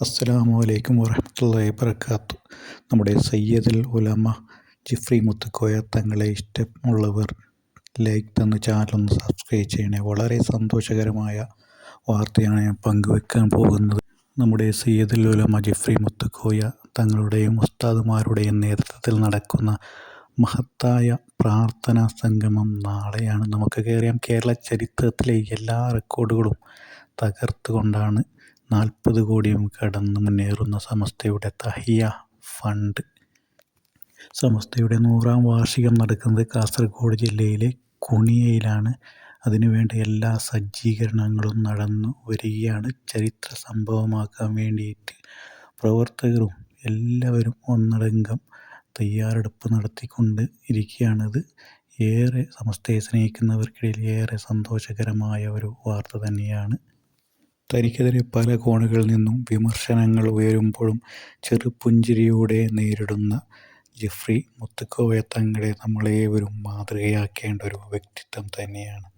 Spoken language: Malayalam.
അസ്സലാമു അലൈക്കും വറഹ്മത്തുള്ളാഹി വബറകാത്തു. നമ്മുടെ സയ്യദുൽ ഉലമ ജിഫ്രി മുത്തുക്കോയ തങ്ങളെ ഇഷ്ടമുള്ളവർ ലൈക്ക് തന്ന് ചാനലൊന്ന് സബ്സ്ക്രൈബ് ചെയ്യണേ. വളരെ സന്തോഷകരമായ വാർത്തയാണ് ഞാൻ പങ്കുവെക്കാൻ പോകുന്നത്. നമ്മുടെ സയ്യദുൽ ഉലമ ജിഫ്രി മുത്തുക്കോയ തങ്ങളുടെയും ഉസ്താദുമാരുടെയും നേതൃത്വത്തിൽ നടക്കുന്ന മഹത്തായ പ്രാർത്ഥനാ സംഗമം നാളെയാണ്. നമുക്ക് കയറിയാം കേരള ചരിത്രത്തിലെ എല്ലാ റെക്കോർഡുകളും തകർത്തുകൊണ്ടാണ് നാൽപ്പത് കോടിയും കടന്ന് മുന്നേറുന്ന സമസ്തയുടെ തഹിയ ഫണ്ട്. സമസ്തയുടെ നൂറാം വാർഷികം നടക്കുന്നത് കാസർഗോഡ് ജില്ലയിലെ കുണിയയിലാണ്. അതിനുവേണ്ട എല്ലാ സജ്ജീകരണങ്ങളും നടന്നു വരികയാണ്. ചരിത്ര സംഭവമാക്കാൻ വേണ്ടിയിട്ട് പ്രവർത്തകരും എല്ലാവരും ഒന്നടങ്കം തയ്യാറെടുപ്പ് നടത്തിക്കൊണ്ട് ഇരിക്കുകയാണിത്. ഏറെ സമസ്തയെ സ്നേഹിക്കുന്നവർക്കിടയിൽ ഏറെ സന്തോഷകരമായ ഒരു വാർത്ത തന്നെയാണ്. തനിക്കെതിരെ പല കോണുകളിൽ നിന്നും വിമർശനങ്ങൾ ഉയരുമ്പോഴും ചെറുപുഞ്ചിരിയോടെ നേരിടുന്ന ജെഫ്രി മുത്തുക്കോയ തങ്ങളെ നമ്മളേവരും മാതൃകയാക്കേണ്ട ഒരു വ്യക്തിത്വം തന്നെയാണ്.